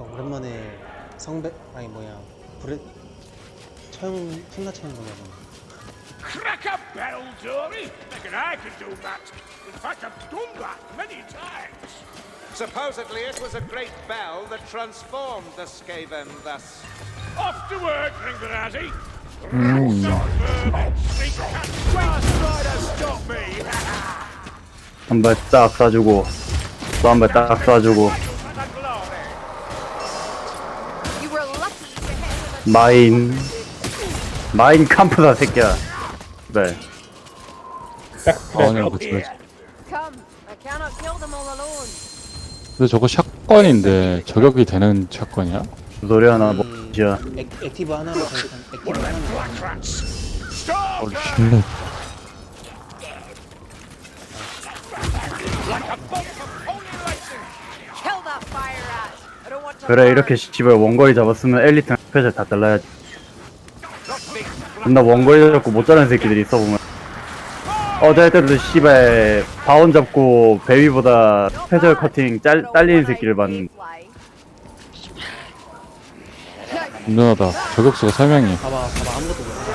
저 오랜만에 성배 아니 뭐야 브레 처형 핑가 처형 보려고 Crack a barrel, Dory! Reckon I could do that. In fact, I've done that many times. Supposedly it was a great bell that transformed the Skaven thus. Off to work, Ringarazzi! Mm. Stop me! 한 발 딱 쏴주고 또 한 발 딱 쏴주고 마인 마인 캄프다 새끼야 네 아니야 그치 그치 Come, I cannot kill them all alone. 근데 저거 샷건인데 저격이 되는 샷건이야? 노래 하나 뭐지야 액, 액티브 하나로 액티브 하나로! 어 쉣. Kill that fire rat. I don't want to. 그래. 이렇게 씨발 원거리 잡았으면 엘리트 스페셜 다 잘라야지. 존나 원거리 잡고 못 자르는 새끼들이 있어 보면. 어제 때도 씨발 바온 잡고 베비보다 스페셜 커팅 짤, 딸리는 새끼를 봤는데. 든든하다. 저격수가 3명이 봐봐 봐봐 아무것도 못해.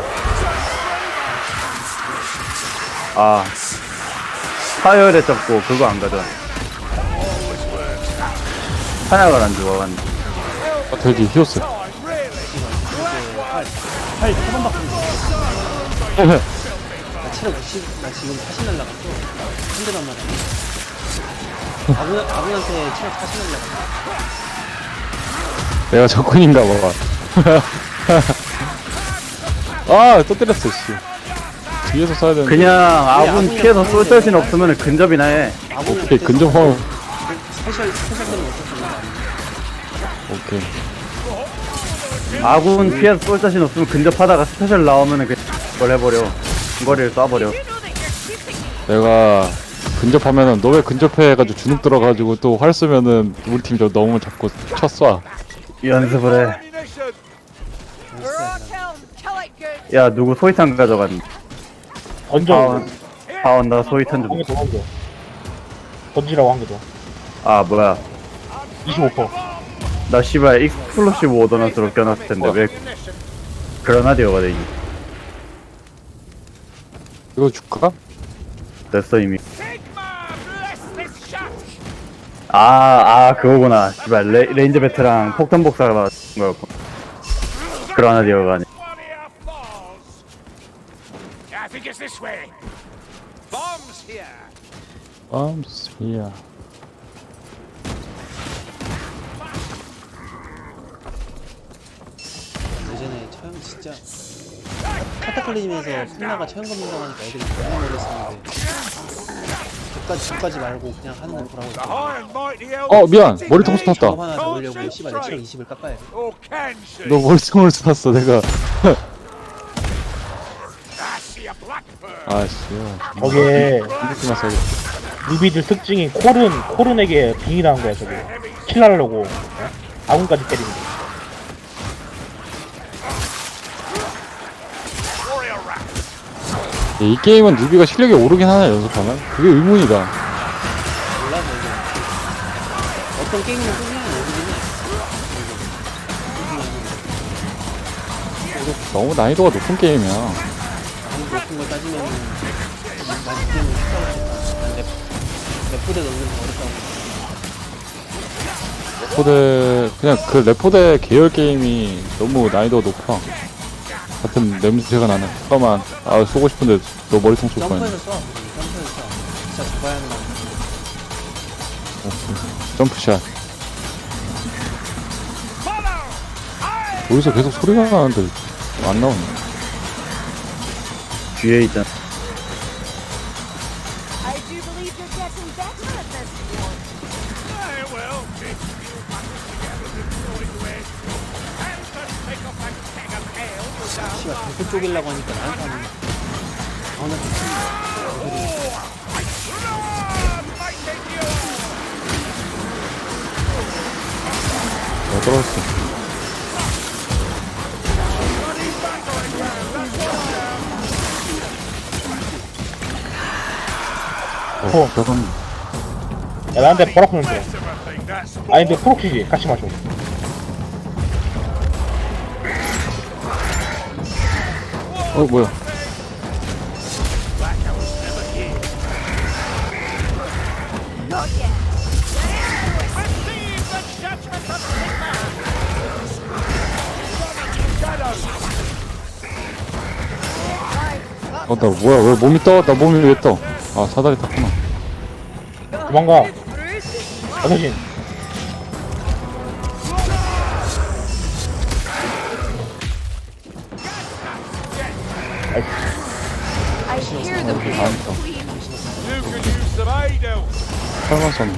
아. 파열에 잡고 그거 안 가져 하나가 안 좋아간 아, 돼지 히오스 팔 세번 바꾼 나 체력 60, 나 지금 40 날라갔어 한 대만 맞아 아군, 아군한테 체력 40 날라갔어 내가 적군인가 봐. 아, 또 때렸어, 씨. 뒤에서 쏴야 되는데. 그냥 아군 피해서 쏠 자신 없으면 근접이나 해 오케이, 근접 화물. 스페셜 스페셜 때문에 어쩔 수 없는 거 아니야 오케이. 아군 피해서 쏠 자신 없으면 근접하다가 스페셜 나오면은 그걸 해버려 거리를 쏴버려. 내가 근접하면은 너 왜 근접해 해가지고 주눅 들어가지고 또 활 쏘면은 우리 팀저 너무 잡고 쳐 쏴. 연습을. 해야 누구 소이탄 가져간 던져. 파원 파원 나 소이탄 한개더 던져. 던지라고 한 개 더. 좀아 뭐야 25%. 나 씨발 익스플로시브 오더넌스로 껴놨을 텐데 왜 그라나디어가 되니 이거 줄까? 됐어 이미! 아, 아, 그거구나. 씨발, 레, 레인저 배트랑 폭탄 복사가 맞은 거였고. 그라나디어가 아니. I think it's this way. Bombs here! 아, 스 카타클리즘에서 핀나가 처형 검증당 하니까 애들이 너무 놀랐었는데 저까지 저까지 말고 그냥 하는 거 보라고 elves 어, 미안. 머리통 they 쏟았다. 작업 하나 잡으려고 씨발 내 체력 20을 깎아야 돼? 너 머리통을 쐈어, 내가. I see a blackbird. 아, 씨. 거기에 이렇게만 쏴야겠다. 루비들 특징인 콜은 콜은에게 빙이 나온 거야 저게. 킬하려고 어? 아군까지 때리는 거. Warrior rat. 이 게임은 누비가 실력이 오르긴 하나, 연습하면? 그게 의문이다. 몰라 뭐 이거 어떤 게임이나 꾸준히 모르긴 해 너무 난이도가 높은 게임이야. 아무리 높은 걸 따지면 많이 게임은 쉽다고 랩, 랩포대 넣는 거 어렵다고 레포대, 그냥 그 레포대 계열 게임이 너무 난이도가 높아. 같은 냄새가 나네. 잠깐만. 아, 쏘고 싶은데 너 머리통 쏠 뻔했네. 점프해서 쏴 점프해서 쏴 진짜 잡아야 하는 거 점프샷. 여기서 계속 소리가 나는데 안 나오네. 뒤에 있잖 씨발 대포 쪼개려고 하니까 나한테 하는 아나 you! 어, 떨어졌어. 어, 저건 야 나한테 버럭 는 that's 아니 근데 프록시지 같이 마셔. 어 뭐야 Receive the judgment of Sigma! 어나 뭐야 왜 몸이 떠? 나 몸이 왜 떠? 아 사다리 탔구나 도망가. 어서신. Elf. 설마 쏘는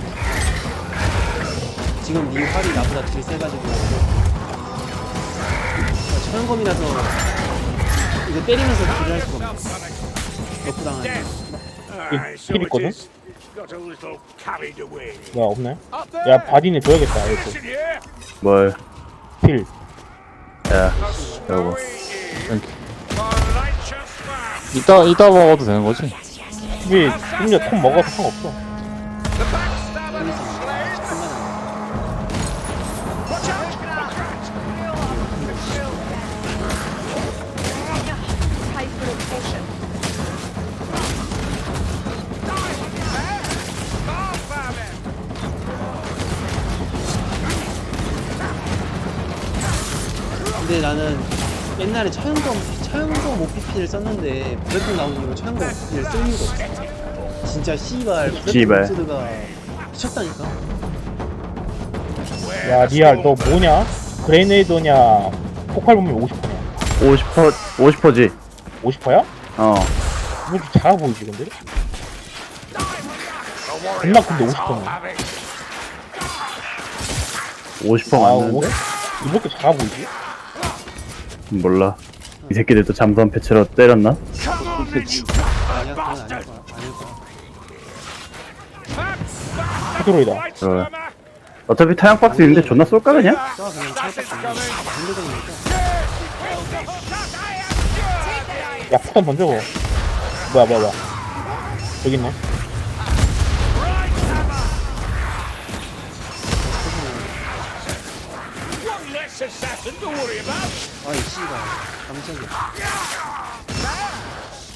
지금 네 활이 나보다 덜 세가지고 처형검이라서 이거 때리면서 딜을 할 수가 없네 너프 당하네 힐 있거든? 뭐야? Up there! 야, 바딘이 줘야겠다, 이거. Listen here. 뭘? 힐. 야, 여보. 땡큐. 이따 이따 먹어도 되는 거지? 힐, 심지어 톱 먹어도 상관없어. More famine. 근데 나는 옛날에 처형검 처형 검 OPP를 썼는데 브레이크 나온 이후로 처형검 OPP를 쓸 이유가 없어 진짜 씨발 씨발. 브레이크 모드가 미쳤다니까 야, 리알, 너 뭐냐? 그레네이더냐? 폭발 보면 50%냐? 50%, 50%지? 50%야? 어. 왜 이렇게 작아 보이지, 근데? 겁나 큰데 50%네. 50% 아, 맞는데? 50? 왜 이렇게 작아 보이지? 몰라. 이 새끼들도 잠수함 패치로 때렸나? 아니야 그건 아닐 거야 아닐 거야 히드로이다. Right, Rồi. Slammer. 어차피 타양 박스 있는데 존나 쏠까 그냥? 쏴 그냥 살짝 반대적이니까 야, 폭탄 던져. 뭐야, 뭐야, 뭐야. 여기 있네. Assassin to worry about. 아이 씨발 깜짝이야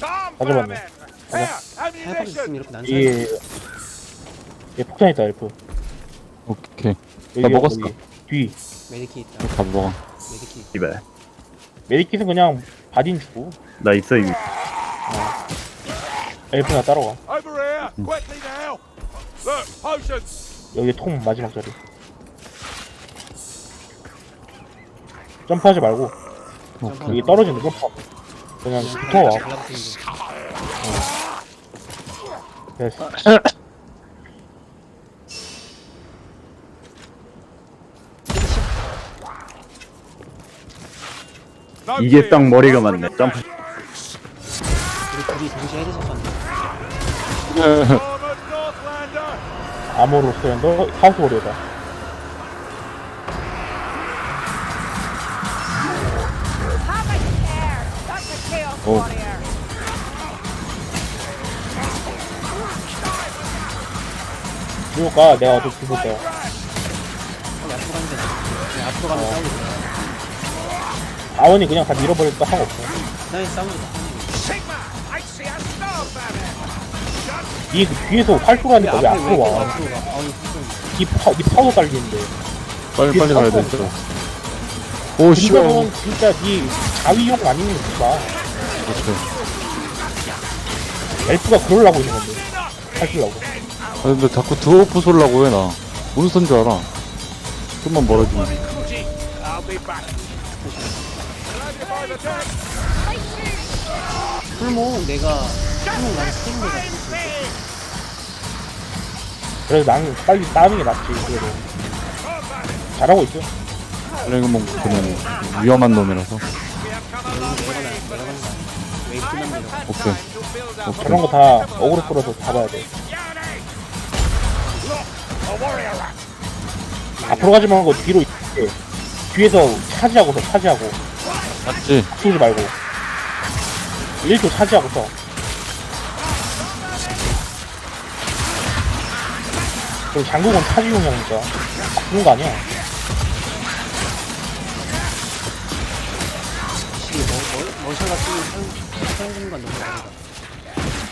Some 가져봤네. famine. Here, 해박 ammunition. 있으면 이렇게 난사 이, 얘 폭탄 있다, 엘프. 오케이 여기, 나 먹었어. 여기. 뒤. 메디키 있다 다 먹어 메디키 있다 이발. 메디킷은 그냥 바딘 주고. 나 있어 이미. 엘프나 따라가. Over here, quickly now. Look, potions. 여기 통 마지막 자리. 점프하지 말고 오케이 여기 떨어지는 거 점프. 그냥 붙어와. 거 됐어. 이게. 딱 머리가 맞네. 점프. 우리 둘이 동시에 Armored Northlander. 암호로 쓰는데 하우스 워리어다. Warrior. 이거 가 내가 어제 죽을 거야. 빨리 앞으로 가면 되나 그냥 앞으로 가면 싸우고 아원이 그냥 다 밀어버릴까 star famine. 니 뒤에서 활쏘라니까 왜 앞에 앞으로 왜 와? 앞으로 가? 아우 무슨 니, 파, 니 파워 달리는데. 빨리 빨리 가야 돼 진짜 오 씨발. 이거는 진짜 니 자위용 아니면 누가 엘프가 그러려고 있는 건데. 하시려고. 아 근데 자꾸 드워프 쏠라고 해나 몬스터인 줄 알아 좀만 멀어지면. 풀몽 내가 나를 스택 내가 그래서 나는 빨리 따는 게 낫지, 그래도. 잘하고 있어. 플레이그몬 그냥 위험한 놈이라서 웨이트만 내려 오 케이 오케이 저런 거 다 어그로 끌어서 잡아야 돼. 앞으로 가지 말고 뒤로 있게. 뒤에서 차지하고 서 차지하고. 맞지? 쏘지 말고. 1초 차지하고 서. 그리고 장국은 차지용이니까. 그런 거 아니야. 씨 머, 머, 러시아가 쓰는 사용- 사용공간 너무 다르다.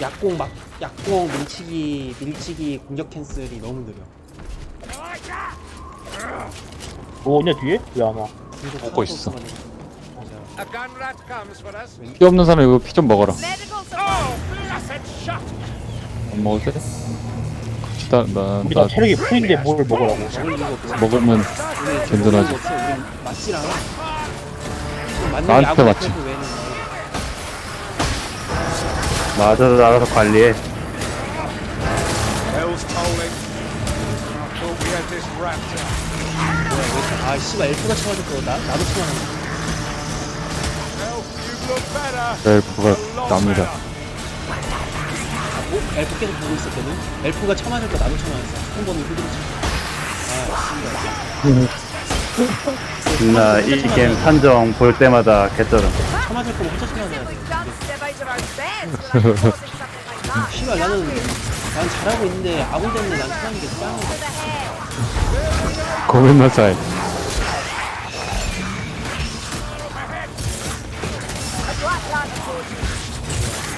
약공 막 약공 밀치기 밀치기 공격 캔슬이 너무 느려. 뭐 오냐 뒤에? 왜 안 와? 오고 있어. 하나도 없어가지고. 맞아. A gun rat comes for us. 피 없는 사람 이거 피 좀 먹어라. Medical. Oh, blessed shot! 안 먹을 때? 갑시다. 나, 우리 다나 체력이 풀인데 뭘 먹으라고? 먹을 이유가 없어. 먹으면 우리 든든하지. 먹을 이유가 없어. 우리 맞질 않아. 맞는 나한테 맞지. 외에는 맞아 알아서 관리해 Hell's tolling. Thought we had this wrapped up. 아 씨발 엘프가 쳐가지고 나 나도 쳐맞았네. Well, you look better. 엘프가 납니다. 어? 엘프 계속 보고 있었거든. 엘프가 쳐맞을 거 나도 쳐맞았어. 한 번은 후드로 쳐. 아 씨발. 나 이 게임 판정 볼 때마다 개쩔어 쳐맞을 거면 혼자 쳐맞아야 돼. 씨발 나는 난 잘하고 있는데 아군 때문에 난게 짱인 For 거야. the head. 고민나사이. A black lad told you.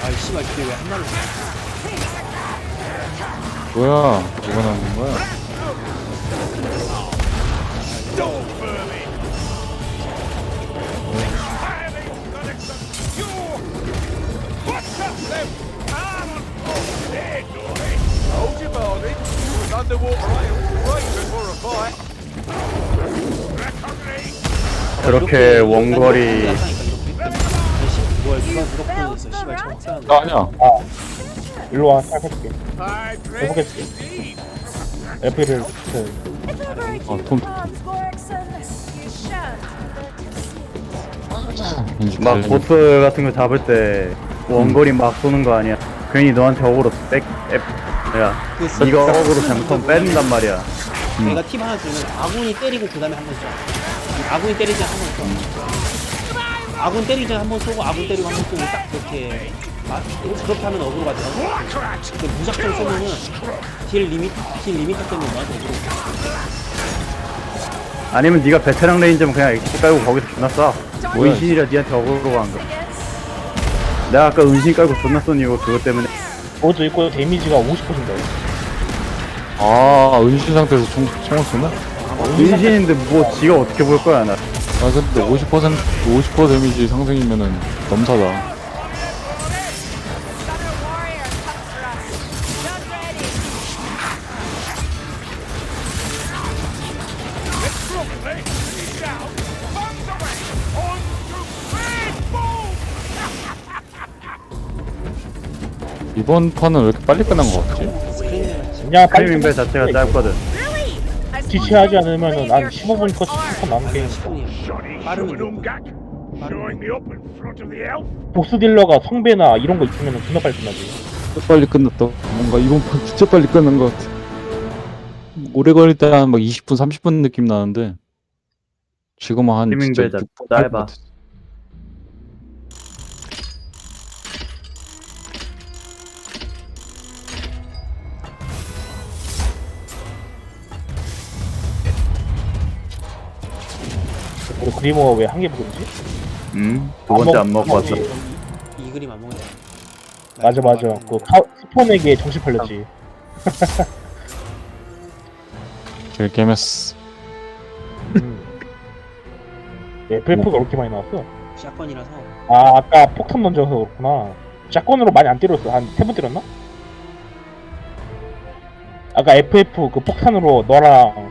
아 씨발 그게 왜한 마리 뭐야? 뭐가 나오는 거야? What's up, them? I'm on dead, Hold your Barney. It was underwater right before a fight. 그렇게 원거리 아, 아니야. 일로 와, dread 해보겠지. indeed. FP를 그, If ever you 어, 톰. comes, Gregson, you shan't let us 왠지 막 달리기. 보스 같은 거 잡을 때 원거리 막 쏘는 거 아니야. 괜히 너한테 어그로 백 F. 야그 이거 어그로 잘못하면 뺀단 말이야. 내가 팁 하나 주면 아군이 때리고 그 다음에 한 번 쏴. 아군이 때리지 한번 쏴. 아군 전에 한번 쏘고 아군 때리고 한 번 쏘고 딱 그렇게 아, 그렇게 하면 어그로가 되고 근데 무작정 쏘면은 딜 리미트 딜 리미트 때문에 나한테 어그로 아니면 네가 베테랑 레인저면 그냥 엑시 깔고 거기서 존나 쏴. 은신이라 니한테 어그로가 안 가. 내가 아까 은신 깔고 존나 쏜 이유가 그것 때문에 그것도 있고 데미지가 50%인데. 아, 은신 상태에서 총, 총을 쏘나? 은신인데 뭐 지가 어떻게 볼 거야 나 아, 근데 50%, 50% 데미지 상승이면은 넘사다. 이번 판은 왜 이렇게 빨리 끝난 것 같지? 그냥 빨리 크리밍벨 자체가 짧거든 지체하지 않으면은 play 난 your 15분 컷 arm. 10분 남은 게임. 10분이야 Johnny 빠르면 showing 좋고 Umgak, showing me up in front of the elf. 보스 딜러가 성배나 이런 거 있으면은 존나 빨리 끝나지. 진짜 빨리 끝났다. 뭔가 이번 판 진짜 빨리 끝난 것 같아. 오래 걸릴 때 한 막 20분, 30분 느낌 나는데 지금은 한 진짜 배자 6분 짧아. 그리모가 왜 한 개 먹었지? 음? 두 번째 안 먹고 왔어 이, 이 그림 안 먹었냐 맞아 맞아. 그 카, 스폰에게 정신 팔렸지. 제일 게임했어. 예, FF가 그렇게 많이 나왔어. 샷건이라서 아 아까 폭탄 던져서 그렇구나. 짝건으로 많이 안 때렸어. 한 세 번 때렸나? 아까 FF 그 폭탄으로 너랑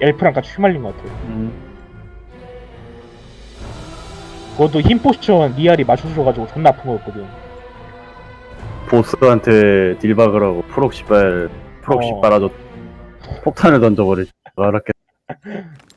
엘프랑 같이 휘말린 것 같아. 음. 그것도 힘 포션 리알이 맞춰줘가지고 존나 아픈 거였거든. 보스한테 딜박을 하고 프록시 빨 프록시 어. 빨아줬 폭탄을 던져버리지 알았겠